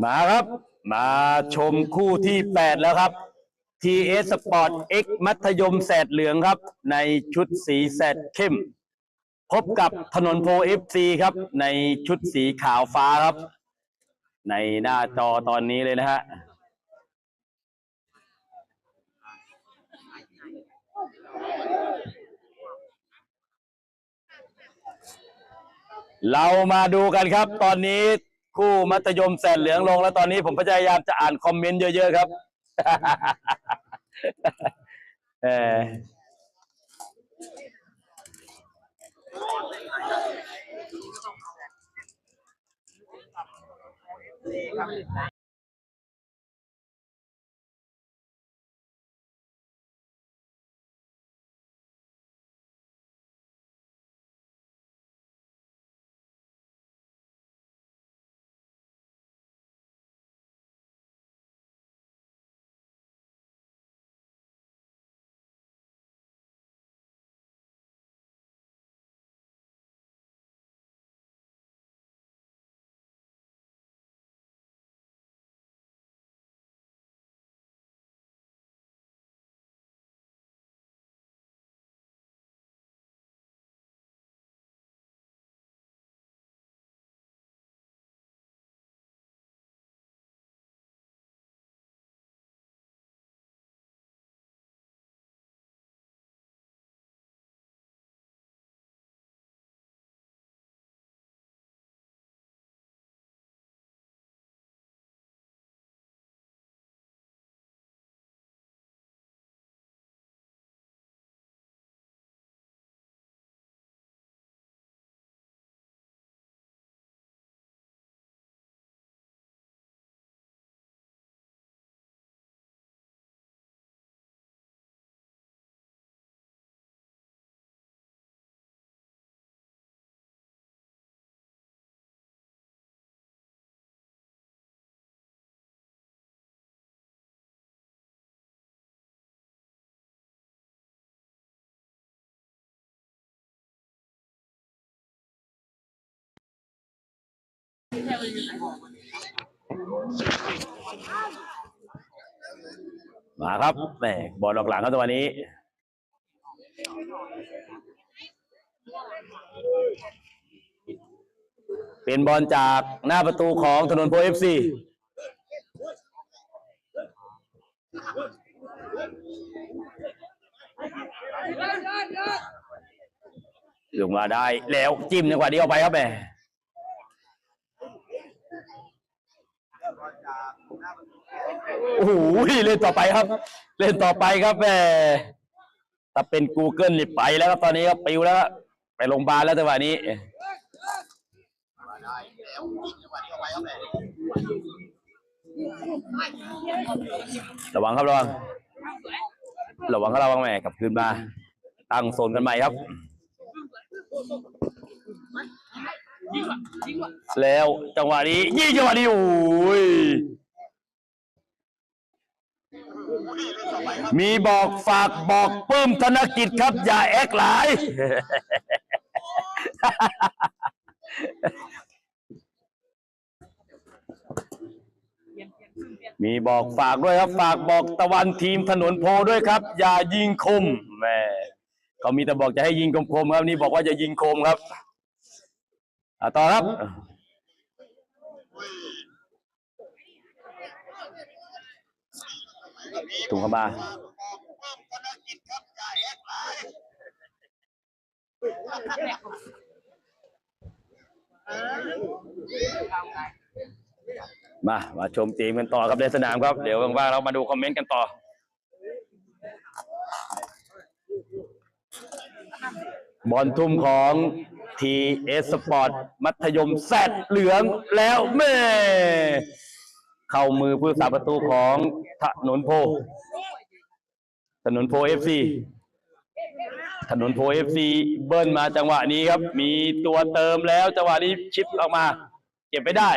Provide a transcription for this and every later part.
มาครับ มาชมคู่ที่ 8 แล้วครับ TS Sport X มัธยมแสดเหลืองครับ ในชุดสีแสดเข้ม พบกับถนนโพ FC ครับ ในชุดสีขาวฟ้าครับ ในหน้าจอตอนนี้เลยนะฮะเรามาดูกันครับตอนนี้ คู่มัธยมแสนเหลืองลงแล้วตอนนี้ผมพยายามจะอ่านคอมเมนต์เยอะๆครับ เออ มาครับแหมบอลออกหลังครับจังหวนี้ เป็นบอลจากหน้าประตูของถนนโพเอฟซีลงมาได้แล้วจิ้มจังหวะนี้ออกไปครับแม่ โอ้โหเล่นต่อไปครับ เล่นต่อไปครับแหม่ถ้าเป็น Google นี่ไปแล้วครับตอนนี้ครับปิวแล้วไปโรงพยาบาลแล้วจังหวะนี้ระวังครับระวังระวังครับระวังแหม่กลับคืนมา ตั้งโซนกันใหม่ครับ แล้วจังหวะนี้ยิงจังหวะนี้โอ้ยมีบอกฝากบอกเพิ่มธนกิจครับ อย่าแอกหลาย มีบอกฝากด้วยครับ ฝากบอกตะวันทีมถนนโพด้วยครับ อย่ายิงคมแม่เขามีแต่บอกจะให้ยิงคมๆครับนี่บอกว่าจะยิงคมครับ อะต่อครับ ถุงเข้ามามา มาชมทีมกันต่อครับในสนามครับ เดี๋ยวว่างๆเรามาดูคอมเมนต์กันต่อ บอลทุ่มของ TS Sport มัธยมแซดเหลืองแล้วแม่ เข้ามือผู้สาประตูของถนนโพ ถนนโพเอฟซีถนนโพเอฟซีเบิ้ลมาจังหวะนี้ครับ มีตัวเติมแล้วจังหวะนี้ชิปออกมา เก็บไปได้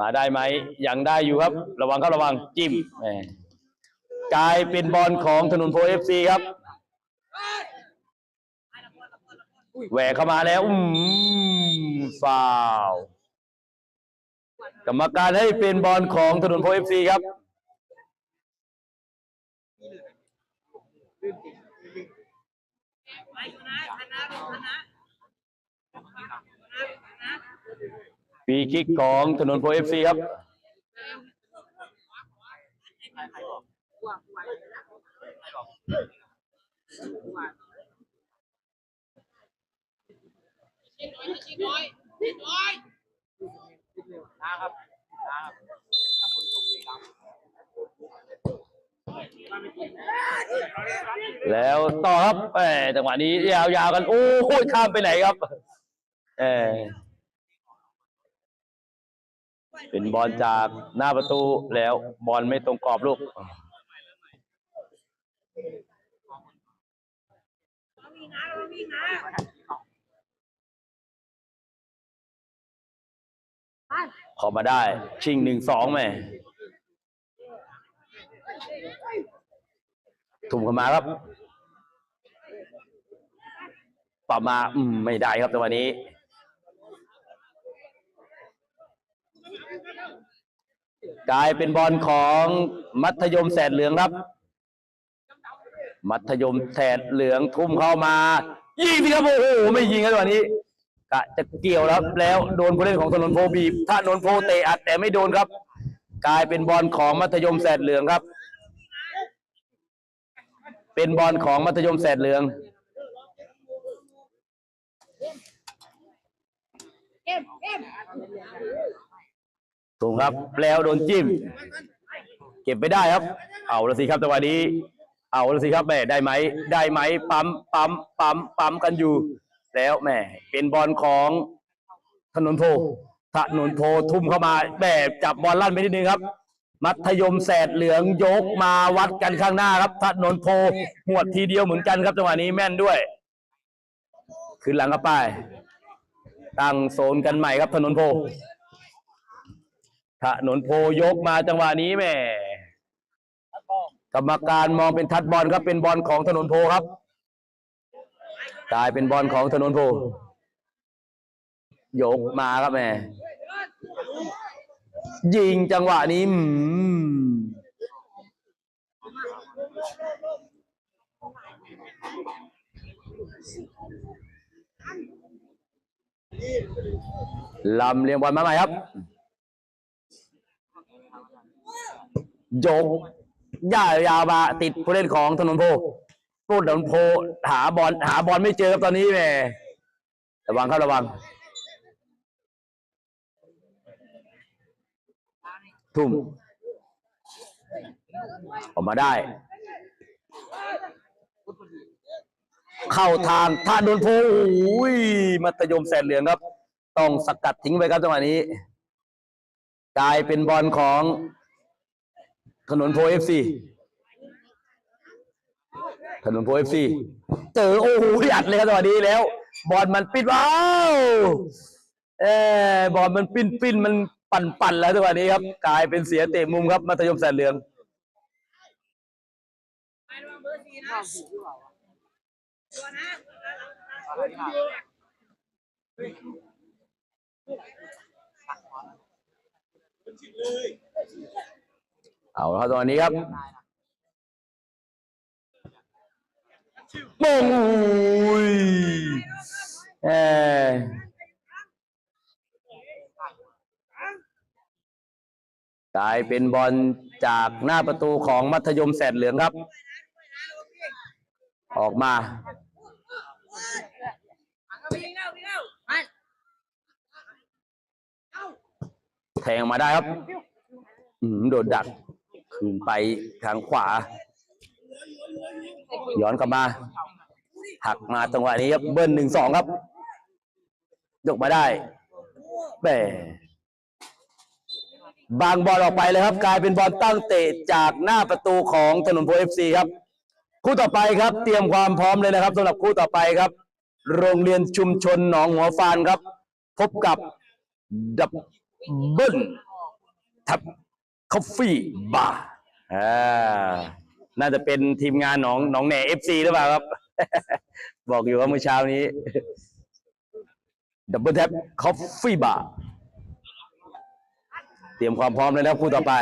มาได้ไหมยังได้อยู่ครับ ระวังครับระวังจิ้มแหมกลายเป็นบอลของถนนโพเอฟซีครับ แหวกเข้ามาแล้ว อืมฟาวกรรมการให้เป็นบอลของถนนโพเอฟซีครับฟรีคิกของถนนโพเอฟซีครับ นะครับนะครับถ้าฝนตกนี่ครับแล้วต่อครับแหมจังหวะนี้ยาวๆกัน โอ้ยข้ามไปไหนครับ เออเป็นบอลจากหน้าประตูแล้วบอลไม่ตรงกรอบลูกมีนะมีนะ ขอมาได้ ชิงหนึ่งสองแม่ทุ่มเข้ามาครับปรับมาอืมไม่ได้ครับจังหวะนี้ กลายเป็นบอลของมัธยมแสดเหลืองครับ มัธยมแสดเหลืองทุ่มเข้ามา ยิงสิครับโอ้โหไม่ยิงครับจังหวะนี้ กะจะเกี่ยวแล้วแล้วโดนผู้เล่นของถนนโพบีบถ้านนโพเตะอัดแต่ไม่โดนครับ กลายเป็นบอลของมัธยมแสดเหลืองครับ เป็นบอลของมัธยมแสดเหลืองถูกครับแล้วโดนจิ้ม เก็บไปได้ครับ เอาละสิครับจังหวะนี้ เอาละสิครับแม่ได้ไหม ได้ไหมปั๊มปั๊มปั๊มปั๊มกันอยู่ แล้วแม่เป็นบอลของถนนโพถนนโพทุ่มเข้ามาแม่จับบอลลั่นไปนิดนึงครับ มัธยมแสดเหลืองยกมาวัดกันข้างหน้าครับถนนโพหวดทีเดียวเหมือนกันครับจังหวะนี้แม่นด้วยขึ้นหลังกับป้ายตั้งโซนกันใหม่ครับถนนโพถนนโพยกมาจังหวะนี้แม่กรรมการมองเป็นทัดบอลครับเป็นบอลของถนนโพครับ กลายเป็นบอลของถนนโพยกมาครับแม่ยิงจังหวะนี้ลำเลียงบอลมาใหม่ครับยกย่ายาวมาติดผู้เล่นของถนนโพ ผู้ถนนโพหาบอลหาบอลไม่เจอครับตอนนี้แม่ระวังครับระวัง ทุ่ม ออกมาได้ เข้าทางท่าโดนโพโอ้ยมัธยมแสนเหลืองครับ ต้องสกัดทิ้งไปครับจังหวะนี้กลายเป็นบอลของถนนโพเอฟซี ถนนโพเอฟซีเจอโอ้โหอัดเลยครับจังหวะนี้แล้ว บอลมันปิดว้าวเออบอลมันปิ้นปิ้นมันปั่นปั่นแล้วจังหวะนี้ครับ กลายเป็นเสียเตะมุมครับมัธยมแสนเหลืองข้าวผิดหรือเปล่าวะอะไรที่มาเอาละครับตอนนี้ครับ ได้นะโอ้ยเออกลายเป็นบอลจากหน้าประตูของมัธยมแสดเหลืองครับ ออกมาแทงมาได้ครับอืมโดนดัก คืนไปทางขวา ย้อนกลับมา หักมาจังหวะนี้ครับเบิ้ลหนึ่งสองครับ ยกมาได้แหมบางบอลออกไปเลยครับ กลายเป็นบอลตั้งเตะจากหน้าประตูของถนนโพเอฟซีครับ คู่ต่อไปครับ เตรียมความพร้อมเลยนะครับสำหรับคู่ต่อไปครับ โรงเรียนชุมชนหนองหัวฟานครับ พบกับดับเบิ้ลทับคอฟฟี่บาร์อ่า น่าจะเป็นทีมงานหนองหนองแหน่เอฟซีหรือเปล่าครับ บอกอยู่ว่าเมื่อเช้านี้ดับเบิลแท็บคอฟฟี่บาร์เตรียมความพร้อมเลยนะคู่ต่อไป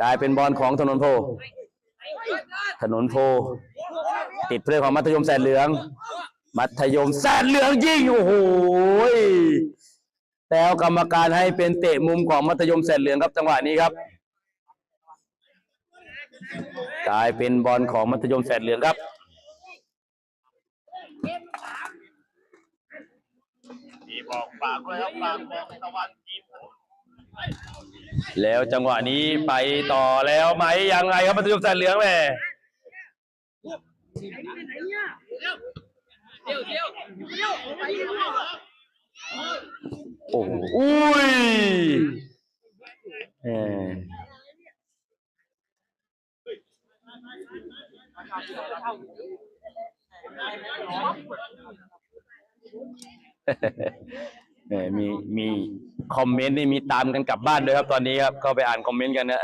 กลายเป็นบอลของถนนโพ ถนนโพ ติดเพื่อของมัธยมแสนเหลือง มัธยมแสนเหลืองยิงโอ้โห แล้วกรรมการให้เป็นเตะมุมของมัธยมแสนเหลืองครับจังหวะนี้ครับกลายเป็นบอลของมัธยมแสนเหลืองครับมีบอกฝากด้วยครับฝากบอกตะวันทีมแล้วจังหวะนี้ไปต่อแล้วไหมยังไงครับมัธยมแสนเหลืองแม่โอ้โหอุ้ยเโอ่อแหมมีมีคอมเมนต์นี่มีตามกันกลับบ้านด้วยครับ ตอนนี้ครับเข้าไปอ่านคอมเมนต์กันนะ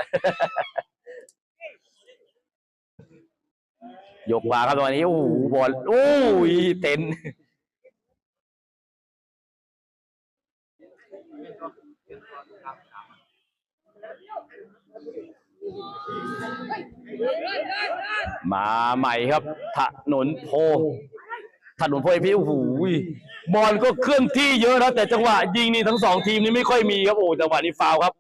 ยกมาครับตอนนี้ โอ้โหบอลโอ้ยเต็น มาใหม่ครับ ถนนโพ ถนนโพเอพีโอ้โหบอลก็เคลื่อนที่เยอะนะแต่จังหวะยิงนี่ทั้งสองทีมนี่ไม่ค่อยมีครับโอ้จังหวะนี้ฟาวครับ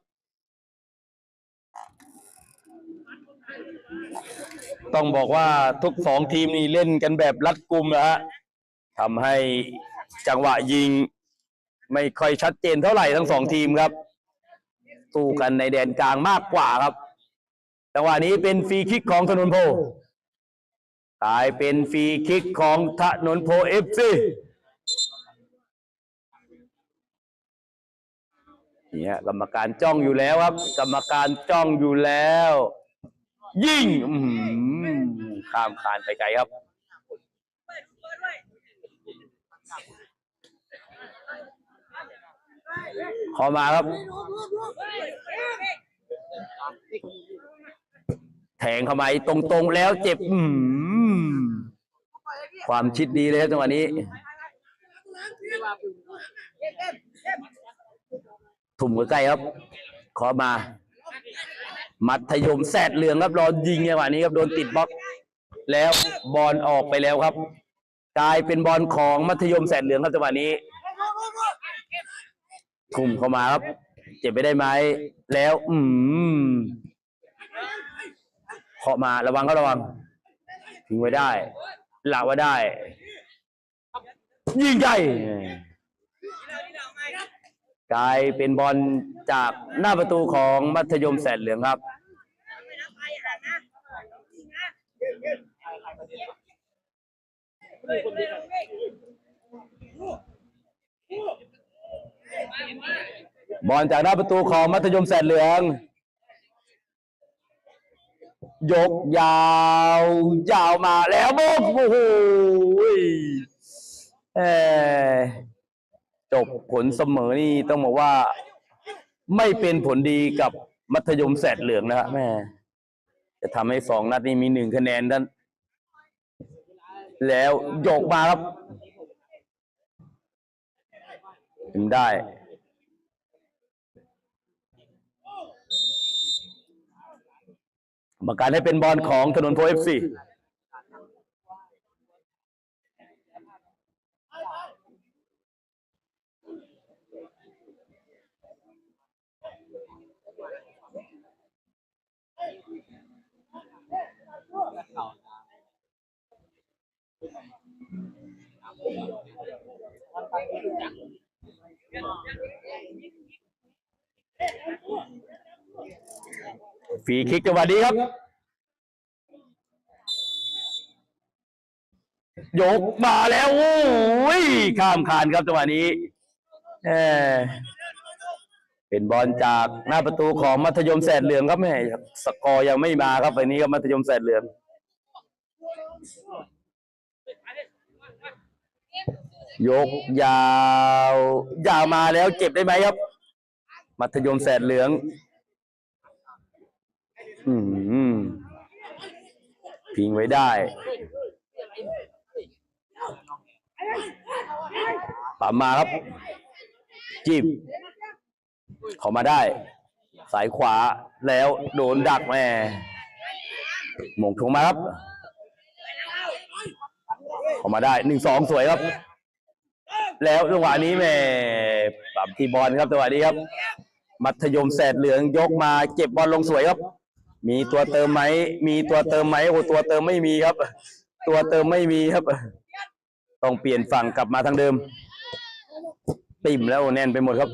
ต้องบอกว่าทุกสองทีมนี่เล่นกันแบบรัดกุมนะฮะทำให้จังหวะยิง ไม่ค่อยชัดเจนเท่าไหร่ทั้งสองทีมครับ สู้กันในแดนกลางมากกว่าครับจังหวะนี้เป็นฟรีคิกของถนนโพกลายเป็นฟรีคิกของถนนโพเอฟซีเนี่ยกรรมการจ้องอยู่แล้วครับ กรรมการจ้องอยู่แล้ว ยิ่งข้ามคานไปไกลครับ ขอมาครับ แทงเข้ามาตรงๆแล้วเจ็บอืมความชิดดีเลยครับจังหวะนี้ ถุ่มใกล้ครับ ขอมา มัธยมแสดเหลืองครับรอยิงจังหวะนี้ครับโดนติดบล็อก แล้วบอลออกไปแล้วครับ กลายเป็นบอลของมัธยมแสดเหลืองครับจังหวะนี้ ทุ่มเข้ามาครับ เจ็บไปได้ไหมแล้ว อืมเคาะมาระวังก็ระวังทิ้งไว้ได้หลักไว้ได้ ยิงใหญ่กลายเป็นบอลจากหน้าประตูของมัธยมแสนเหลืองครับ บอลจากหน้าประตูของมัธยมแสนเหลือง ยกยาว ยาวมาแล้วโมกโอ้โหจบผลเสมอนี่ต้องบอกว่า ไม่เป็นผลดีกับมัธยมแสดเหลืองนะฮะแม่จะทำให้สองนัดนี้มีหนึ่งคะแนนด้านแล้วยกมาครับถึงได้ กรรมการให้เป็นบอลของถนนโพเอฟซี ฟรีคิกจังหวะนี้ครับ ยกมาแล้ว โอ้ยข้ามคานครับจังหวะนี้เออเป็นบอลจากหน้าประตูของมัธยมแสดเหลืองครับแม่สกอร์ยังไม่มาครับวันนี้ครับมัธยมแสดเหลืองยกยาว ยาวมาแล้วเจ็บได้ไหมครับ มัธยมแสดเหลือง อืมพิงไว้ได้ ปั๊มมาครับจิ้มเข้ามาได้ สายขวาแล้วโดนดักแม่หมงทงมาครับ เข้ามาได้หนึ่งสองสวยครับ แล้วจังหวะนี้แม่ปรับทีบอลครับจังหวะนี้ครับ มัธยมแสดเหลืองยกมาเก็บบอลลงสวยครับ มีตัวเติมไหม มีตัวเติมไหมโอ้ตัวเติมไม่มีครับ ตัวเติมไม่มีครับ ต้องเปลี่ยนฝั่งกลับมาทางเดิม ติ่มแล้วแน่นไปหมดครับ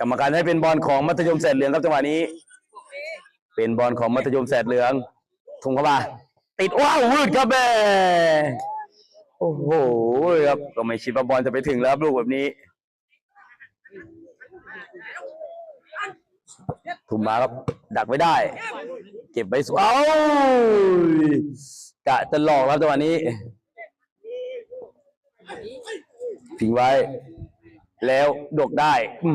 กรรมการให้เป็นบอลของมัธยมแสดเหลืองครับจังหวะนี้ เป็นบอลของมัธยมแสดเหลือง ทุ่งเข้ามาติดว้าววืดครับแม่โอ้โหครับก็ไม่คิดว่าบอลจะไปถึงแล้วลูกแบบนี้ทุ่มมาครับ ดักไม่ได้ เก็บไปสวยเอากะจะหลอกครับจังหวะนี้พิงไว้ แล้วดกได้ อื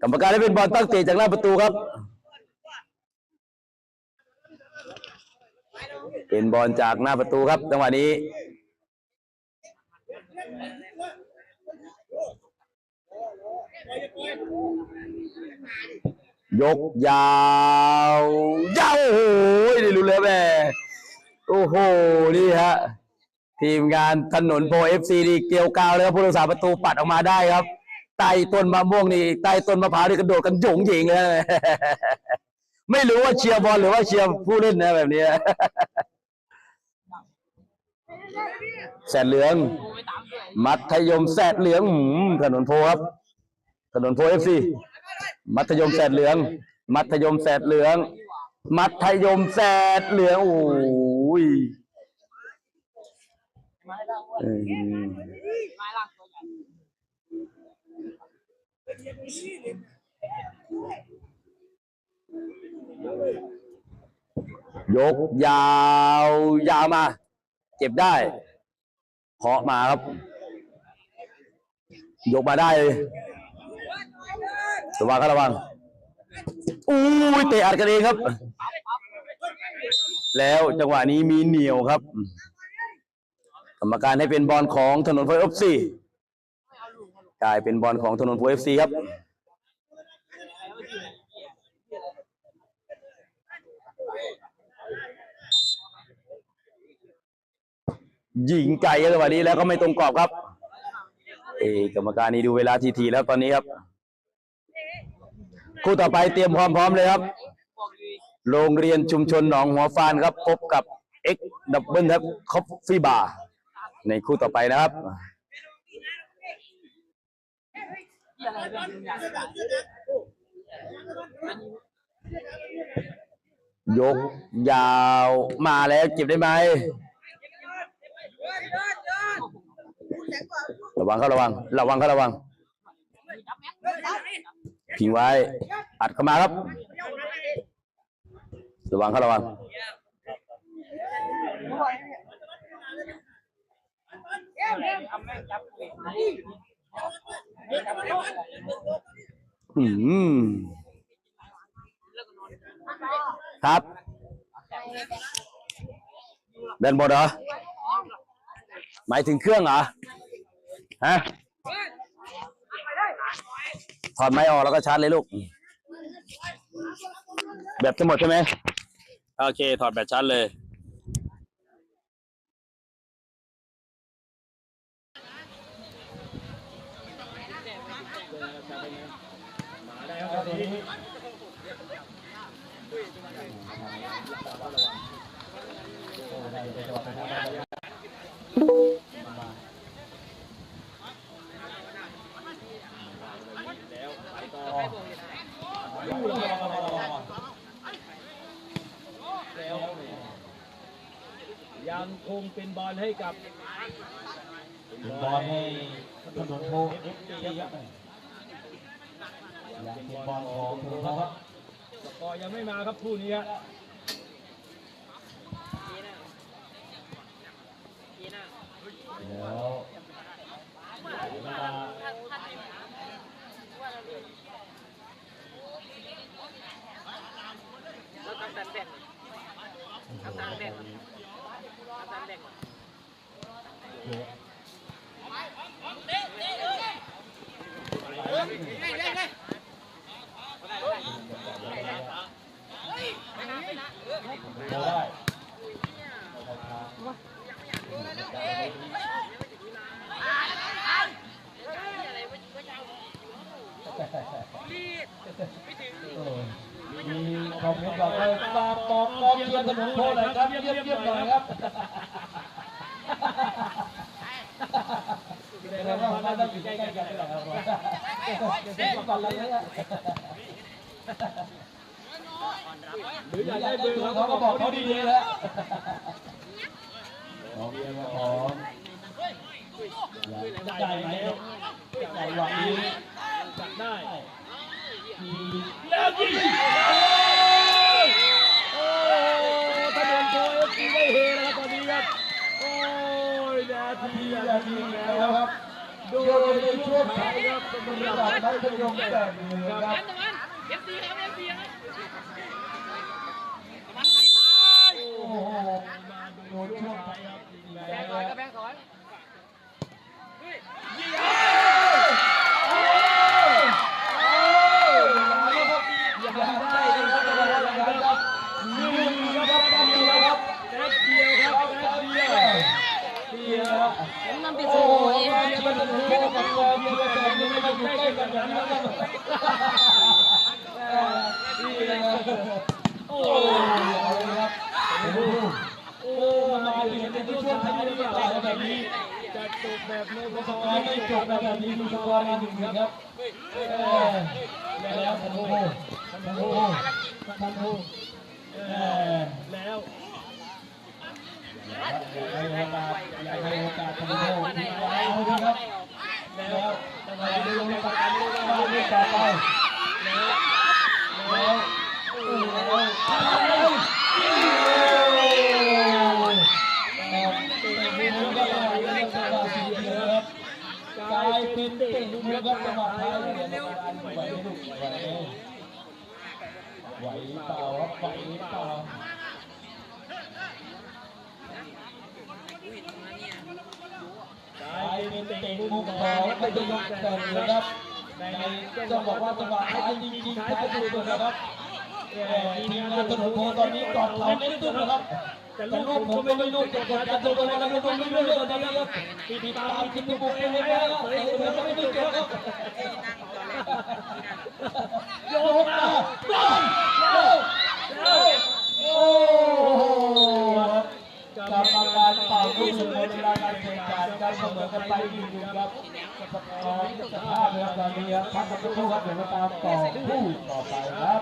กรรมการได้เป็นบอลตั้งเตะจากหน้าประตูครับ เป็นบอลจากหน้าประตูครับ จังหวะนี้ ยกยาวยาวโอ้โหนี่รู้เลยแม่โอ้โหนี่ฮะทีมงานถนนโปรเอฟซีนี่เกี่ยวกาวเลยครับผู้รักษาประตูปัดออกมาได้ครับใต้ต้นมะม่วงนี่ใต้ต้นมะพร้าวนี่กระโดดกันหยงหยิงเลยนะไม่รู้ว่าเชียร์บอลหรือว่าเชียร์ผู้เล่นนะแบบนี้แสดเหลือง มัธยมแสดเหลืองหืมถนนโพครับ ถนนโพเอฟซี มัธยมแสดเหลือง มัธยมแสดเหลือง มัธยมแสดเหลือง โอ้ยยกยาวยาวมาเก็บได้เคาะมาครับ ยกมาได้ ระวังครับระวังอู้ยเตะอัดกันเองครับ แล้วจังหวะนี้มีเหนียวครับ กรรมการให้เป็นบอลของถนนโพเอฟซีกลายเป็นบอลของถนนโพเอฟซีครับยิงไก่จังหวะนี้แล้วก็ไม่ตรงกรอบครับ เอกกรรมการนี่ดูเวลาทีๆแล้วตอนนี้ครับ คู่ต่อไปเตรียมความพร้อมเลยครับ โรงเรียนชุมชนหนองหัวฟานครับ พบกับ X Double ครับคอฟฟี่บาร์ในคู่ต่อไปนะครับ ยกยาวมาแล้วเก็บได้ไหม ระวังครับระวัง ระวังครับระวัง พิงไว้ อัดเข้ามาครับ ระวังครับระวังทำแม่งจับเวทอืมครับแบนบดเหรอ หมายถึงเครื่องเหรอ ฮะ ถอดไม้ออกแล้วก็ชาร์จเลยลูก แบตจะหมดใช่ไหมโอเค ถอดแบตชาร์จเลย ยังคงเป็นบอลให้กับเป็นบอลให้ถนนโพเอฟซีครับยังเป็นบอลของถนนโพครับสกอร์ยังไม่มาครับคู่นี้ฮะแล้ว ต่างแดงต่างแดง หน่อยครับเยี่ยมเยี่ยมหน่อยครับแสดงว่าบ้านเราอยู่ใกล้ๆกันเลยครับก่อนเลยนะหรืออยากได้เบอร์เขาก็บอกเขาดีๆแล้วของเมียมาของได้ไหมได้หวังดีจัดได้แล้วยิง โอ้ถนนโพเอฟซีได้เฮแล้วครับตอนนี้ครับ โอ้ยนาที ทีนาละทีทีแล้แล้วครับดูในช่วงท้ายครับสำหรับนักพยมแต่เมืองครับเอฟซีครับเอฟซีครับ โอ้โหโดยช่วงท้ายครับ แบงค์ถอยก็แบงค์ถอย อย่าได้เลยครับอย่าได้เลยครับหนึ่งครับแป๊บเดียวครับ แป๊บเดียวครับแป๊บเดียว เดียวโอ้โหมันเป็นโค้กับกองเชียร์แต่ยังไม่มาอยู่ใกล้กันอย่าง นั้นครับนี่นะครับโอ้ครับโอ้มาเปลี่ยนเป็นช่วงท้ายหรือเปล่าแบบนี้จะจบแบบโน้ตสกอร์ไม่จบแบบนี้ดูสกอร์มาหนึ่งครับเออแล้วทันโฮทันโฮทันโฮเออแล้วให้โอกาสให้โอกาสทันโฮเอาดีครับ แล้วจังหวะนี้ลงไม่ได้เล่นต่อไปแล้วแล้วโอ้โหทำแล้วโอ้กลายเป็นเตะลูกแล้วก็จังหวะท้ายไหวไหมลูกไหวไหวเปล่าครับไหวเปล่ากลาย เป็นเตะมุมของพยงแต่นะครับในต้องบอกว่าจังหวะท้ายจริงๆท้ายสุดนะครับทีมงานถนนโพตอนนี้กอดเขาไม่ตุ้มนะครับแต่แต่ลูลูกผมไม่ไม่รู้รู้จะจะกดดดัดันนตัตัววเอเองงแล้แล้ววก็ก็ต้ต้อองงไม่รู้รู้เลยยตอนนี้ครับบปีตามที่บุกไปเลยแล้วไม่รู้เจอครับโยกมาบ้องแล้วแล้วโอ้โหกรรมา รเป่าลูกหนึ่งในเวลาการแข่งขันการเสมอกันไปอีกหนึ่งครับสกอร์สภาพนะครับตอนนี้ครับพักกันสักครู่ครับเดี๋ยวมาตามต่อผู้ต่อไปครับ